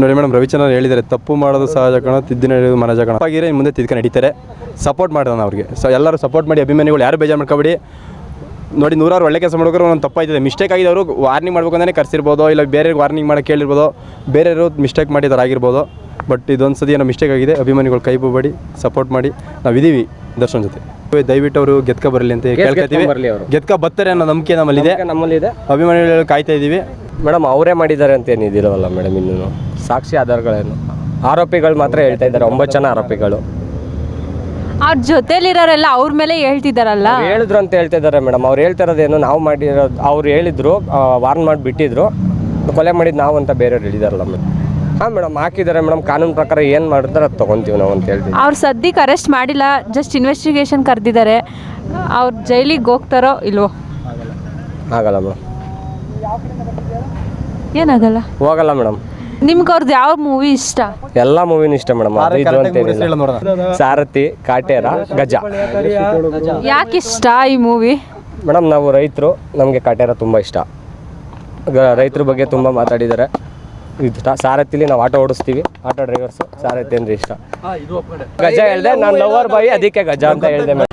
ನೋಡಿ ಮೇಡಮ್ ರವಿಚಂದ್ರ ಹೇಳಿದ್ದಾರೆ ತಪ್ಪು ಮಾಡೋದು ಸಹಜ ಕಣ ತಿದ್ದಿನ ಹೇಳೋದು ಮನಜ ಕಣ. ಮುಂದೆ ತಿದ್ಕೊಂಡು ನಡೀತಾರೆ. ಸಪೋರ್ಟ್ ಮಾಡೋಣ ಅವ್ರಿಗೆ. ಸೊ ಎಲ್ಲರೂ ಸಪೋರ್ಟ್ ಮಾಡಿ ಅಭಿಮಾನಿಗಳು ಯಾರು ಬೇಜಾರು ಮಾಡ್ಕೊಬೇಡಿ. ನೋಡಿ ನೂರಾರು ಒಳ್ಳೆ ಕೆಲಸ ಮಾಡೋರು ಒಂದು ತಪ್ಪಾಯ್ತದೆ. ಮಿಸ್ಟೇಕ್ ಆಗಿದೆ ಅವರು ವಾರ್ನಿಂಗ್ ಮಾಡ್ಬೇಕು ಅಂತಲೇ ಕರ್ಸಿರ್ಬೋದು ಇಲ್ಲ ಬೇರೆ ವಾರ್ನಿಂಗ್ ಮಾಡಿ ಕೇಳಿರ್ಬೋದು. ಬೇರೆಯವರು ಮಿಸ್ಟೇಕ್ ಮಾಡಿದಾರೆ ಆಗಿರ್ಬೋದು. ಬಟ್ ಇದೊಂದು ಸತಿ ಏನೋ ಮಿಸ್ಟೇಕ್ ಆಗಿದೆ ಅಭಿಮಾನಿಗಳು ಕೈ ಬಿಡಬೇಡಿ ಸಪೋರ್ಟ್ ಮಾಡಿ ನಾವು ಇದೀವಿ ದರ್ಶನ್ ಜೊತೆ. ದಯವಿಟ್ಟು ಅವರು ಗೆದ್ಕ ಬರಲಿ ಅಂತ ಕೇಳ್ಕೊತೀವಿ. ಗೆದ್ಕ ಬರ್ತಾರೆ ಅನ್ನೋ ನಂಬಿಕೆ ನಮ್ಮಲ್ಲಿದೆ. ನಮ್ಮಲ್ಲಿದೆ. ಅಭಿಮಾನಿಗಳು ಕಾಯ್ತಾ ಇದ್ದೀವಿ ಮೇಡಮ್ ಅವರೇ ಮಾಡಿದ್ದಾರೆ ಅಂತ ಏನಿದಿರವಲ್ಲ ಮೇಡಮ್ ಇನ್ನೂ? ಸಾಕ್ಷಿ ಆಧಾರಗಳೇನು? ಆರೋಪಿಗಳು ಮಾತ್ರ ಹೇಳ್ತಾ ಇದ್ದಾರೆ ಒಂಬತ್ತು ಜನ ಆರೋಪಿಗಳು. ಅವ್ರ ಜೊತೆಲಿರೋರೆಲ್ಲ ಅವ್ರ ಮೇಲೆ ಹೇಳ್ತಿದಾರಲ್ಲ? ಹೇಳಿದ್ರು ಅಂತ ಹೇಳ್ತಾ ಇದ್ದಾರೆ ಮೇಡಮ್. ಅವ್ರು ಹೇಳ್ತಾ ಇರೋದೇನು ನಾವು ಮಾಡಿರೋದು ಅವ್ರು ಹೇಳಿದ್ರು ವಾರ್ನ್ ಮಾಡಿ ಬಿಟ್ಟಿದ್ರು. ಕೊಲೆ ಮಾಡಿದ್ದು ನಾವು ಅಂತ ಬೇರೆಯವ್ರು ಹೇಳಿದಾರಲ್ಲ ಮೇಡಮ್. ಹಾಂ ಮೇಡಮ್ ಹಾಕಿದ್ದಾರೆ ಮೇಡಮ್. ಕಾನೂನು ಪ್ರಕಾರ ಏನು ಮಾಡಿದ್ರೆ ಅದು ತೊಗೊತೀವಿ ನಾವು ಅಂತ ಹೇಳ್ತೀವಿ ಅವ್ರು ಸದ್ಯಕ್ಕೆ ಅರೆಸ್ಟ್ ಮಾಡಿಲ್ಲ ಜಸ್ಟ್ ಇನ್ವೆಸ್ಟಿಗೇಷನ್ ಕರೆದಿದ್ದಾರೆ. ಅವ್ರು ಜೈಲಿಗೆ ಹೋಗ್ತಾರೋ ಇಲ್ವೋ? ಆಗಲ್ಲ ಮೇಡಮ್. ಏನಾಗಲ್ಲ? ಹೋಗಲ್ಲ ಮೇಡಮ್. ನಿಮ್ಗೆ ಅವ್ರದ್ದು ಯಾವ ಮೂವಿ ಇಷ್ಟ? ಎಲ್ಲ ಮೂವಿನೂ ಇಷ್ಟ ಮೇಡಮ್. ಅದು ಇದು ಅಂತೇನಿಲ್ಲ ಸಾರಥಿ ಕಾಟೇರ ಗಜ. ಯಾಕೆ ಇಷ್ಟ ಈ ಮೂವಿ ಮೇಡಮ್ ನಾವು ರೈತರು ನಮಗೆ ಕಾಟೇರ ತುಂಬಾ ಇಷ್ಟ. ರೈತರ ಬಗ್ಗೆ ತುಂಬಾ ಮಾತಾಡಿದ್ದಾರೆ ಇಷ್ಟ ಸಾರಥಿಲಿ ನಾವು ಆಟೋ ಓಡಿಸ್ತೀವಿ. ಆಟೋ ಡ್ರೈವರ್ಸ್ ಸಾರಥಿ ಅಂದ್ರೆ ಇಷ್ಟ. ಗಜ ಹೇಳ್ದೆ ನಾನು ಲವರ್ ಬಾಯಿ ಅದಕ್ಕೆ ಗಜ ಅಂತ ಹೇಳ್ದೆ ಮೇಡಮ್.